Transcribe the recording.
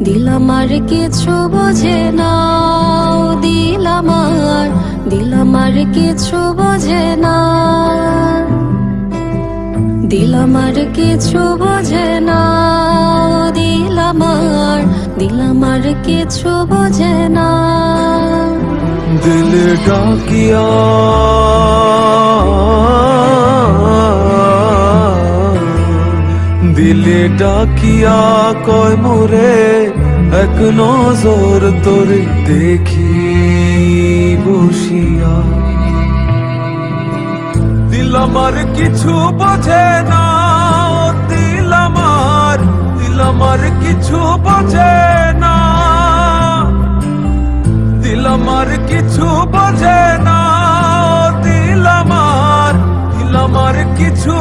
আর কিছু বোঝে না ও দিল আমার দিল আমার কিছু বোঝে না দিল আমার কিছু বোঝে না ও দিল আমার দিল কিছু বোঝে না দিল ডাকিয়া। দিলে ডাকিয়া কয় মোরে এক নজর তোরে দেখি বসিয়া। দিল আমার কিছু বোঝে না, দিল আমার দিল আমার কিছু বোঝে না। দিল আমার কিছু বোঝে না, দিল আমার দিল আমার কিছু